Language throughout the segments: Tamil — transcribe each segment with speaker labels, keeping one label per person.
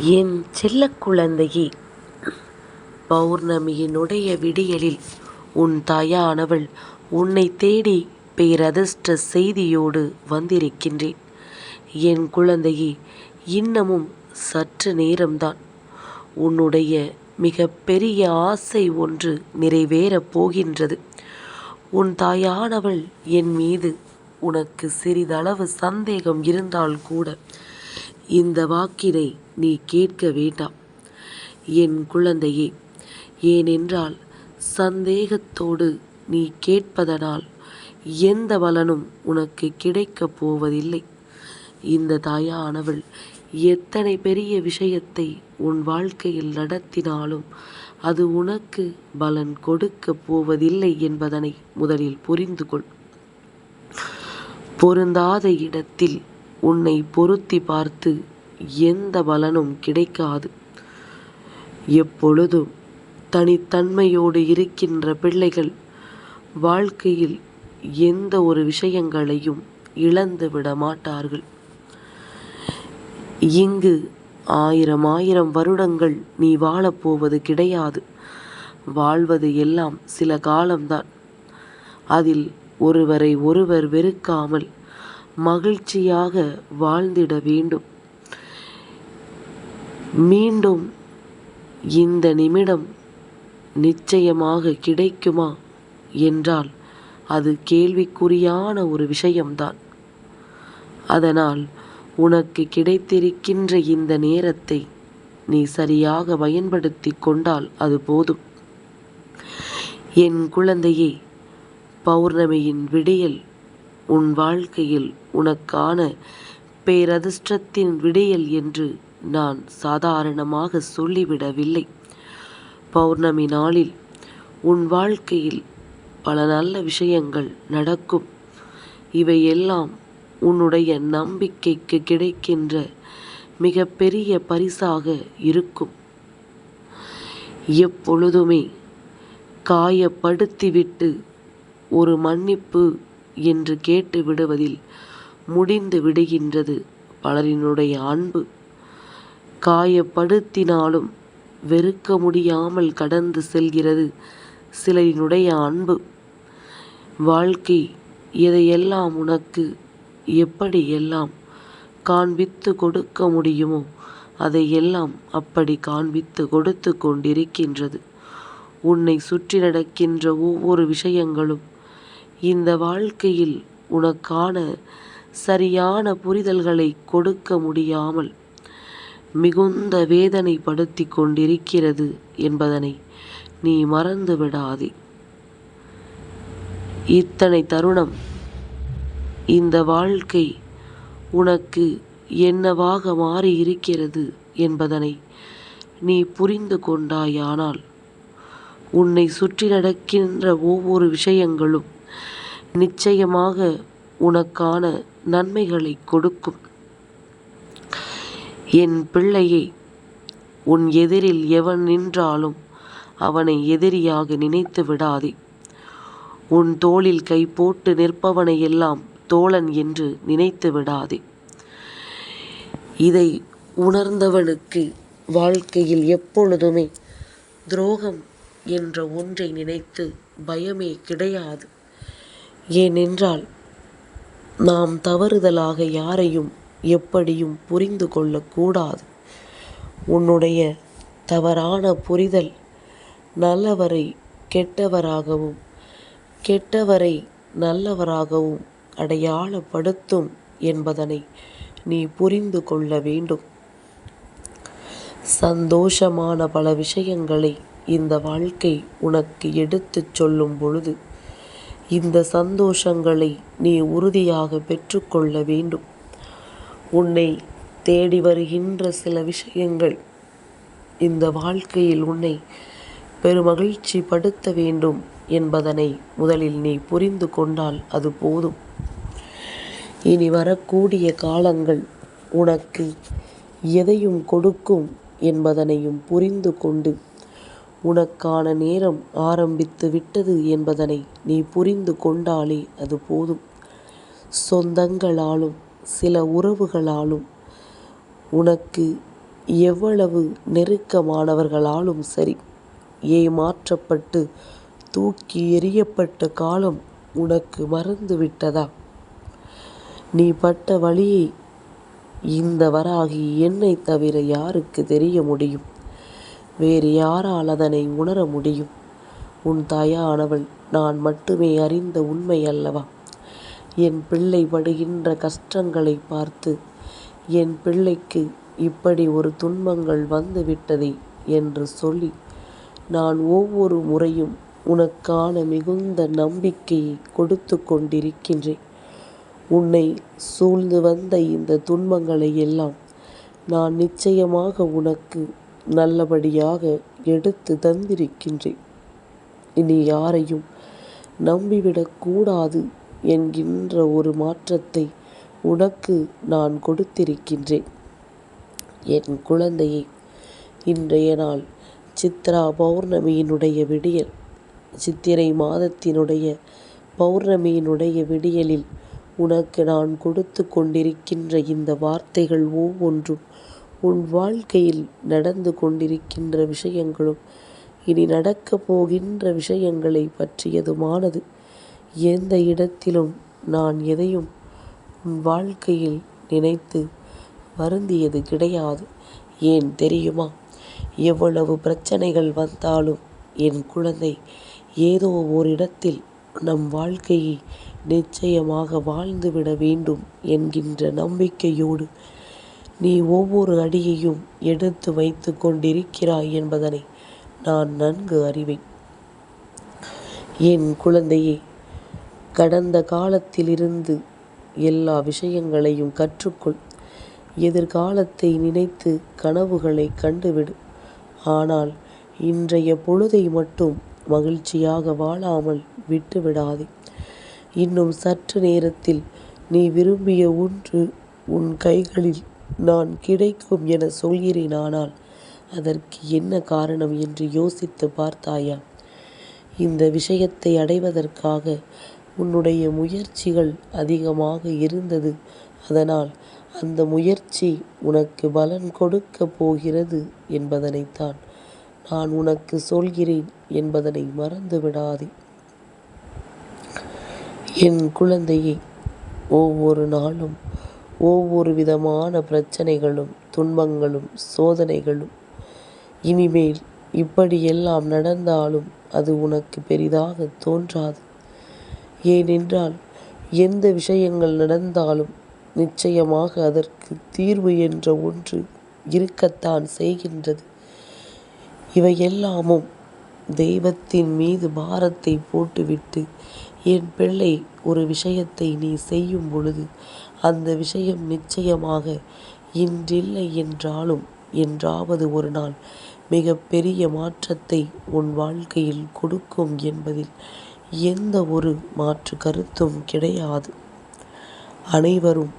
Speaker 1: என் செல்ல குழந்தையே பௌர்ணமியினுடைய விடியலில் உன் தாயானவள் உன்னை தேடி பேரதிர்ஷ்ட செய்தியோடு வந்திருக்கின்றேன். என் குழந்தையே இன்னமும் சற்று நேரம்தான். உன்னுடைய மிகப்பெரிய ஆசை ஒன்று நிறைவேறப் போகின்றது. உன் தாயானவள் என் மீது உனக்கு சிறிதளவு சந்தேகம் இருந்தால் கூட இந்த வாக்கினை நீ கேட்க வேண்டாம். என் குழந்தையே ஏனென்றால் சந்தேகத்தோடு நீ கேட்பதனால் எந்த பலனும் உனக்கு கிடைக்கப் போவதில்லை. இந்த தாயானவள் எத்தனை பெரிய விஷயத்தை உன் வாழ்க்கையில் நடத்தினாலும் அது உனக்கு பலன் கொடுக்கப் போவதில்லை என்பதனை முதலில் புரிந்து கொள் பொருந்தாத இடத்தில் உன்னை பொருத்தி பார்த்து எந்த பலனும் கிடைக்காது. எப்பொழுதும் தனித்தன்மையோடு இருக்கின்ற பிள்ளைகள் வாழ்க்கையில் எந்த ஒரு விஷயங்களையும் இழந்து விட மாட்டார்கள். இங்கு ஆயிரம் ஆயிரம் வருடங்கள் நீ வாழப்போவது கிடையாது. வாழ்வது எல்லாம் சில காலம்தான். அதில் ஒருவரை ஒருவர் வெறுக்காமல் மகிழ்ச்சியாக வாழ்ந்திட வேண்டும். மீண்டும் இந்த நிமிடம் நிச்சயமாக கிடைக்குமா என்றால் அது கேள்விக்குறியான ஒரு விஷயம்தான். அதனால் உனக்கு கிடைத்திருக்கின்ற இந்த நேரத்தை நீ சரியாக பயன்படுத்தி கொண்டால் அது போதும். என் குழந்தையே பௌர்ணமியின் விடியல் உன் வாழ்க்கையில் உனக்கான பேரதிர்ஷ்டத்தின் விடியல் என்று நான் சாதாரணமாக சொல்லிவிடவில்லை. பௌர்ணமி நாளில் உன் வாழ்க்கையில் பல நல்ல விஷயங்கள் நடக்கும். இவையெல்லாம் உன்னுடைய நம்பிக்கைக்கு கிடைக்கின்ற மிகப்பெரிய பரிசாக இருக்கும். எப்பொழுதுமே காயப்படுத்திவிட்டு ஒரு மன்னிப்பு என்று கேட்டு விடுவதில் முடிந்து விடுகின்றது பலரினுடைய அன்பு. காயப்படுத்தினாலும் வெறுக்க முடியாமல் கடந்து செல்கிறது சிலரினுடைய அன்பு. வாழ்க்கை எதையெல்லாம் உனக்கு எப்படியெல்லாம் காண்பித்து கொடுக்க முடியுமோ அதையெல்லாம் அப்படி காண்பித்து கொடுத்து கொண்டிருக்கின்றது. உன்னை சுற்றி நடக்கின்ற ஒவ்வொரு விஷயங்களும் இந்த வாழ்க்கையில் உனக்கான சரியான புரிதல்களை கொடுக்க முடியாமல் மிகுந்த வேதனைப்படுத்தி கொண்டிருக்கிறது என்பதனை நீ மறந்து விடாதே. இத்தனை தருணம் இந்த வாழ்க்கை உனக்கு என்னவாக மாறி இருக்கிறது என்பதனை நீ புரிந்து கொண்டாயானால் உன்னை சுற்றி நடக்கின்ற ஒவ்வொரு விஷயங்களும் நிச்சயமாக உனக்கான நன்மைகளை கொடுக்கும். என் பிள்ளையை உன் எதிரில் எவன் நின்றாலும் அவனை எதிரியாக நினைத்து விடாதே. உன் தோளில் கை போட்டு நிற்பவனை எல்லாம் தோழன் என்று நினைத்து விடாதே. இதை உணர்ந்தவனுக்கு வாழ்க்கையில் எப்பொழுதுமே துரோகம் என்ற ஒன்றை நினைத்து பயமே கிடையாது. ஏனென்றால் நாம் தவறுதலாக யாரையும் எப்படியும் புரிந்து கொள்ளக்கூடாது. உன்னுடைய தவறான புரிதல் நல்லவரை கெட்டவராகவும் கெட்டவரை நல்லவராகவும் அடையாளப்படுத்தும் என்பதனை நீ புரிந்து கொள்ள வேண்டும். சந்தோஷமான பல விஷயங்களை இந்த வாழ்க்கை உனக்கு எடுத்துச் சொல்லும் பொழுது இந்த சந்தோஷங்களை நீ உறுதியாக பெற்றுக்கொள்ள வேண்டும். உன்னை தேடி வருகின்ற சில விஷயங்கள் இந்த வாழ்க்கையில் உன்னை பெருமகிழ்ச்சி படுத்த வேண்டும் என்பதனை முதலில் நீ புரிந்து கொண்டால் அது போதும். இனி வரக்கூடிய காலங்கள் உனக்கு எதையும் கொடுக்கும் என்பதனையும் புரிந்து கொண்டு உனக்கான நேரம் ஆரம்பித்து விட்டது என்பதனை நீ புரிந்து கொண்டாலே அது போதும். சொந்தங்களாலும் சில உறவுகளாலும் உனக்கு எவ்வளவு நெருக்கமானவர்களாலும் சரி ஏமாற்றப்பட்டு தூக்கி எறியப்பட்ட காலம் உனக்கு மறந்து விட்டதா? நீ பட்ட வழியை இந்த வராகி என்னை தவிர யாருக்கு தெரிய முடியும்? வேறு யாரால் அதனை உணர முடியும்? உன் தாயானவள் நான் மட்டுமே அறிந்த உண்மை அல்லவா? என் பிள்ளை படுகின்ற கஷ்டங்களை பார்த்து என் பிள்ளைக்கு இப்படி ஒரு துன்பங்கள் வந்துவிட்டதே என்று சொல்லி நான் ஒவ்வொரு முறையும் உனக்கான மிகுந்த நம்பிக்கையை கொடுத்து கொண்டிருக்கின்றேன். உன்னை சூழ்ந்து வந்த இந்த துன்பங்களை எல்லாம் நான் நிச்சயமாக உனக்கு நல்லபடியாக எடுத்து தந்திருக்கின்றேன். இனி யாரையும் நம்பிவிடக் கூடாது என்கின்ற ஒரு மாற்றத்தை உனக்கு நான் கொடுத்திருக்கின்றேன். என் குழந்தையை இன்றைய நாள் சித்ரா பௌர்ணமியினுடைய விடியல். சித்திரை மாதத்தினுடைய பௌர்ணமியினுடைய விடியலில் உனக்கு நான் கொடுத்து கொண்டிருக்கின்ற இந்த வார்த்தைகள் ஒவ்வொன்றும் உன் வாழ்க்கையில் நடந்து கொண்டிருக்கின்ற விஷயங்களும் இனி நடக்கப் போகின்ற விஷயங்களை பற்றியதுமானது. எந்த இடத்திலும் நான் எதையும் உன் வாழ்க்கையில் நினைத்து வருந்தியது கிடையாது. ஏன் தெரியுமா? எவ்வளவு பிரச்சனைகள் வந்தாலும் என் குழந்தை ஏதோ ஓரிடத்தில் நம் வாழ்க்கையை நிச்சயமாக வாழ்ந்துவிட வேண்டும் என்கின்ற நம்பிக்கையோடு நீ ஒவ்வொரு அடியையும் எடுத்து வைத்து கொண்டிருக்கிறாய் என்பதனை நான் நன்கு அறிவேன். என் குழந்தையே கடந்த காலத்திலிருந்து எல்லா விஷயங்களையும் கற்றுக்கொள். எதிர்காலத்தை நினைத்து கனவுகளை கண்டுவிடு. ஆனால் இன்றைய பொழுதை மட்டும் மகிழ்ச்சியாக வாழாமல் விட்டுவிடாதே. இன்னும் சற்று நேரத்தில் நீ விரும்பிய ஒன்று உன் கைகளில் நான் கிடைக்கும் என சொல்கிறேனானால் அதற்கு என்ன காரணம் என்று யோசித்து பார்த்தாயா? இந்த விஷயத்தை அடைவதற்காக உன்னுடைய முயற்சிகள் அதிகமாக இருந்தது. அதனால் அந்த முயற்சி உனக்கு பலன் கொடுக்க போகிறது என்பதனைத்தான் நான் உனக்கு சொல்கிறேன் என்பதனை மறந்து விடாதே என் குழந்தையை ஒவ்வொரு நாளும் ஒவ்வொரு விதமான பிரச்சனைகளும் துன்பங்களும் சோதனைகளும். இனிமேல் இப்படியெல்லாம் நடந்தாலும் அது உனக்கு பெரிதாக தோன்றாது. ஏனென்றால் எந்த விஷயங்கள் நடந்தாலும் நிச்சயமாக அதற்கு தீர்வு என்ற ஒன்று இருக்கத்தான் செய்கின்றது. இவையெல்லாமும் தெய்வத்தின் மீது பாரத்தை போட்டுவிட்டு என் பிள்ளை ஒரு விஷயத்தை நீ செய்யும் பொழுது அந்த விஷயம் நிச்சயமாக இன்றில்லை என்றாலும் என்றாவது ஒரு நாள் மிக பெரிய மாற்றத்தை உன் வாழ்க்கையில் கொடுக்கும் என்பதில் எந்த ஒரு மாற்று கருத்தும் கிடையாது. அனைவரும்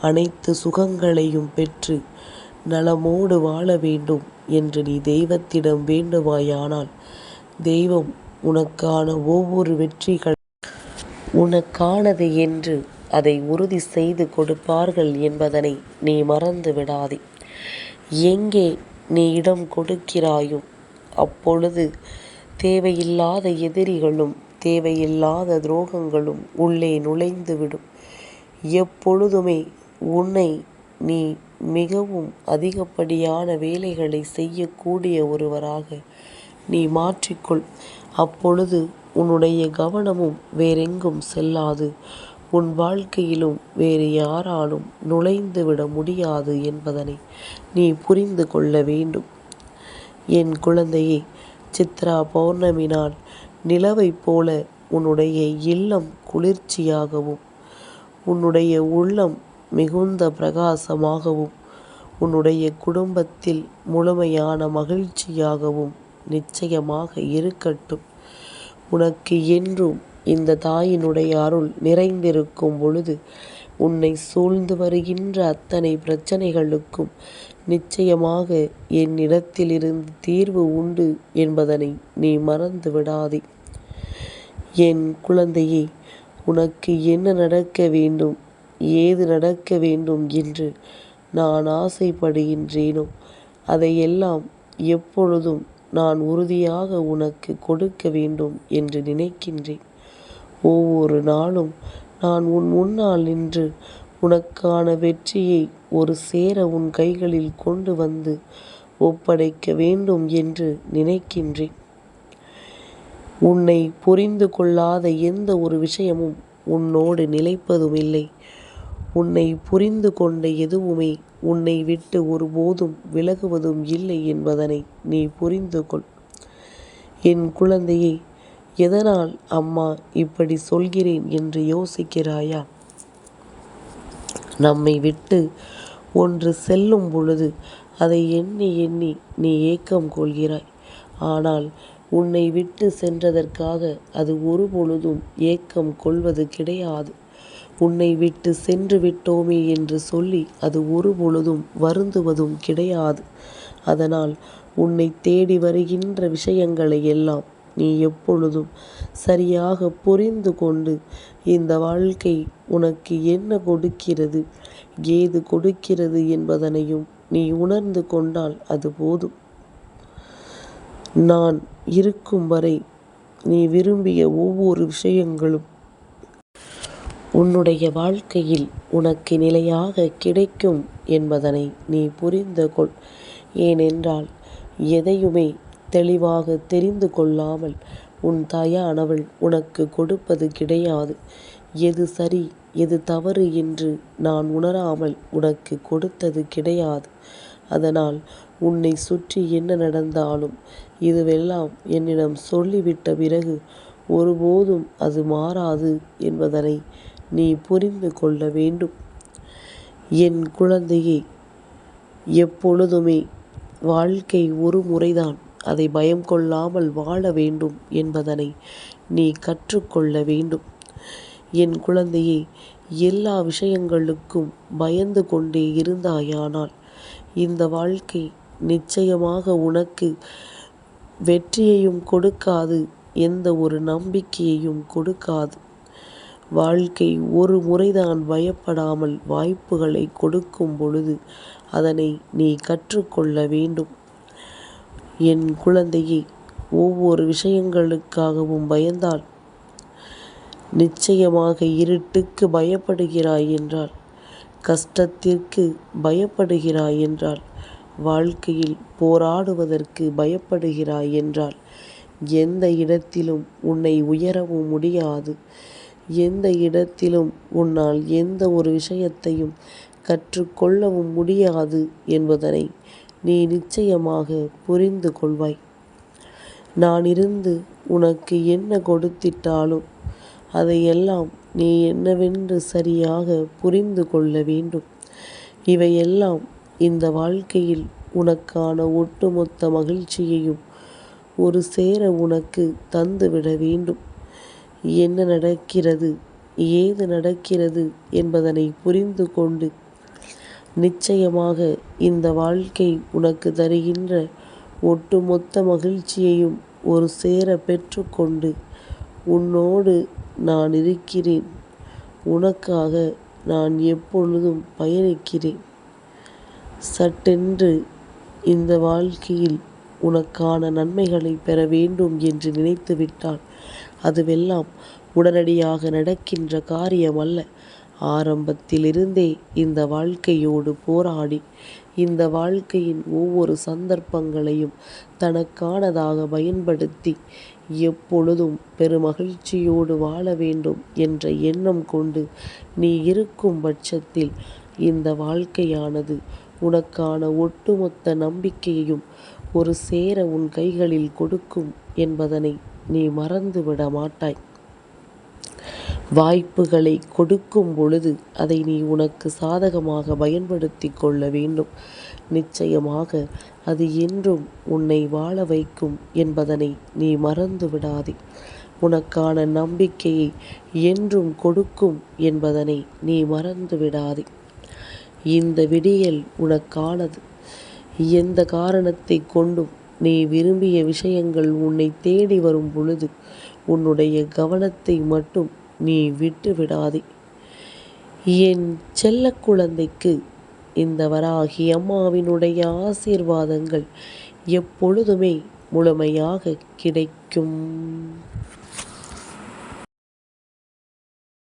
Speaker 1: அனைத்து சுகங்களையும் பெற்று நலமோடு வாழ வேண்டும் என்று நீ தெய்வத்திடம் வேண்டுவாயானால் தெய்வம் உனக்கான ஒவ்வொரு வெற்றிகள் உனக்கானது என்று அதை உறுதி செய்து கொடுப்பார்கள் என்பதனை நீ மறந்து விடாதே. எங்கே நீ இடம் கொடுக்கிறாயோ அப்பொழுது தேவையில்லாத எதிரிகளும் தேவையில்லாத துரோகங்களும் உள்ளே நுழைந்துவிடும். எப்பொழுதுமே உன்னை நீ மிகவும் அதிகப்படியான வேலைகளை செய்யக்கூடிய ஒருவராக நீ மாற்றிக்கொள். அப்பொழுது உன்னுடைய கவனமும் வேறெங்கும் செல்லாது. உன் வாழ்க்கையிலும் வேறு யாராலும் நுழைந்து விட முடியாது என்பதனை நீ புரிந்து கொள்ள வேண்டும். என் குழந்தையே சித்ரா பௌர்ணமி நாள் நிலவைப் போல உன்னுடைய இல்லம் குளிர்ச்சியாகவும் உன்னுடைய உள்ளம் மிகுந்த பிரகாசமாகவும் உன்னுடைய குடும்பத்தில் முழுமையான மகிழ்ச்சியாகவும் நிச்சயமாக இருக்கட்டும். உனக்கு என்றும் இந்த தாயினுடைய அருள் நிறைந்திருக்கும் பொழுது உன்னை சூழ்ந்து வருகின்ற அத்தனை பிரச்சனைகளுக்கும் நிச்சயமாக என்னிடத்திலிருந்து தீர்வு உண்டு என்பதனை நீ மறந்து விடாதே. என் குழந்தையே உனக்கு என்ன நடக்க வேண்டும் ஏது நடக்க வேண்டும் என்று நான் ஆசைப்படுகின்றேனோ அதையெல்லாம் எப்பொழுதும் நான் உறுதியாக உனக்கு கொடுக்க வேண்டும் என்று நினைக்கின்றேன். ஒவ்வொரு நாளும் நான் உன் முன்னால் நின்று உனக்கான வெற்றியை ஒரு சேர உன் கைகளில் கொண்டு வந்து ஒப்படைக்க வேண்டும் என்று நினைக்கின்றேன். உன்னை புரிந்து கொள்ளாத எந்த ஒரு விஷயமும் உன்னோடு நிலைப்பதுமில்லை. உன்னை புரிந்து கொண்ட எதுவுமே உன்னை விட்டு ஒருபோதும் விலகுவதும் இல்லை என்பதனை நீ புரிந்து கொள். என் குழந்தையை எதனால் அம்மா இப்படி சொல்கிறேன் என்று யோசிக்கிறாயா? நம்மை விட்டு ஒன்று செல்லும் பொழுது அதை எண்ணி எண்ணி நீ ஏக்கம் கொள்கிறாய். ஆனால் உன்னை விட்டு சென்றதற்காக அது ஒருபொழுதும் ஏக்கம் கொள்வது கிடையாது. உன்னை விட்டு சென்று விட்டோமே என்று சொல்லி அது ஒருபொழுதும் வருந்துவதும் கிடையாது. அதனால் உன்னை தேடி வருகின்ற விஷயங்களை எல்லாம் நீ எப்பொழுதும் சரியாக புரிந்து கொண்டு இந்த வாழ்க்கை உனக்கு என்ன கொடுக்கிறது ஏது கொடுக்கிறது என்பதனையும் நீ உணர்ந்து கொண்டால் அது போதும். நான் இருக்கும் வரை நீ விரும்பிய ஒவ்வொரு விஷயங்களும் உன்னுடைய வாழ்க்கையில் உனக்கு நிலையாக கிடைக்கும் என்பதனை நீ புரிந்து கொள். ஏனென்றால் எதையுமே தெளிவாக தெரிந்து கொள்ளாமல் உன் தாயானவள் உனக்கு கொடுப்பது கிடையாது. எது சரி எது தவறு என்று நான் உணராமல் உனக்கு கொடுத்தது கிடையாது. அதனால் உன்னை சுற்றி என்ன நடந்தாலும் இதுவெல்லாம் என்னிடம் சொல்லிவிட்ட பிறகு ஒருபோதும் அது மாறாது என்பதனை நீ புரிந்து கொள்ள வேண்டும். என் குழந்தையே எப்பொழுதுமே வாழ்க்கை ஒரு முறைதான் அதை பயம் கொள்ளாமல் வாழ வேண்டும் என்பதனை நீ கற்றுக்கொள்ள வேண்டும். என் குழந்தையே எல்லா விஷயங்களுக்கும் பயந்து கொண்டே இருந்தாயானால் இந்த வாழ்க்கை நிச்சயமாக உனக்கு வெற்றியையும் கொடுக்காது எந்த ஒரு நம்பிக்கையையும் கொடுக்காது. வாழ்க்கை ஒரு முறைதான் பயப்படாமல் வாய்ப்புகளை கொடுக்கும் பொழுது அதனை நீ கற்றுக்கொள்ள வேண்டும். என் குழந்தையை ஒவ்வொரு விஷயங்களுக்காகவும் பயந்தால் நிச்சயமாக இருட்டுக்கு பயப்படுகிறாய் என்றால் கஷ்டத்திற்கு பயப்படுகிறாய் என்றால் வாழ்க்கையில் போராடுவதற்கு பயப்படுகிறாய் என்றால் எந்த இடத்திலும் உன்னை உயரவும் முடியாது. எந்த இடத்திலும் உன்னால் எந்த ஒரு விஷயத்தையும் கற்றுக்கொள்ளவும் முடியாது என்பதனை நீ நிச்சயமாக புரிந்து கொள்வாய். நான் இருந்து உனக்கு என்ன கொடுத்திட்டாலும் அதையெல்லாம் நீ என்னவென்று சரியாக புரிந்து கொள்ள வேண்டும். இவையெல்லாம் இந்த வாழ்க்கையில் உனக்கான ஒட்டுமொத்த மகிழ்ச்சியையும் ஒரு சேர உனக்கு தந்துவிட வேண்டும். என்ன நடக்கிறது ஏது நடக்கிறது என்பதனை புரிந்து கொண்டு நிச்சயமாக இந்த வாழ்க்கை உனக்கு தருகின்ற ஒட்டுமொத்த மகிழ்ச்சியையும் ஒரு சேர பெற்றுக்கொண்டு உன்னோடு நான் இருக்கிறேன். உனக்காக நான் எப்பொழுதும் பயணிக்கிறேன். சட்டென்று இந்த வாழ்க்கையில் உனக்கான நன்மைகளை பெற வேண்டும் என்று நினைத்து விட்டால் அதுவெல்லாம் உடனடியாக நடக்கின்ற காரியம் அல்ல ஆரம்பத்திலிருந்தே இந்த வாழ்க்கையோடு போராடி இந்த வாழ்க்கையின் ஒவ்வொரு சந்தர்ப்பங்களையும் தனக்கானதாக பயன்படுத்தி எப்பொழுதும் பெருமகிழ்ச்சியோடு வாழ வேண்டும் என்ற எண்ணம் கொண்டு நீ இருக்கும் பட்சத்தில் இந்த வாழ்க்கையானது உனக்கான ஒட்டுமொத்த நம்பிக்கையையும் ஒரு சேர உன் கைகளில் கொடுக்கும் என்பதனை நீ மறந்துவிட மாட்டாய். வாய்ப்புகளை கொடுக்கும் பொழுது அதை நீ உனக்கு சாதகமாக பயன்படுத்தி கொள்ள வேண்டும். நிச்சயமாக அது என்றும் உன்னை வாழ வைக்கும் என்பதனை நீ மறந்து விடாதே. உனக்கான நம்பிக்கையை என்றும் கொடுக்கும் என்பதனை நீ மறந்து விடாதே. இந்த விடியல் உனக்கானது. எந்த காரணத்தைக் கொண்டும் நீ விரும்பிய விஷயங்கள் உன்னை தேடி வரும் பொழுது உன்னுடைய கவனத்தை மட்டும் நீ விட்டு விடாதே. என் செல்ல குழந்தைக்கு இந்த வராகி அம்மாவினுடைய ஆசீர்வாதங்கள் எப்பொழுதுமே முழுமையாக கிடைக்கும்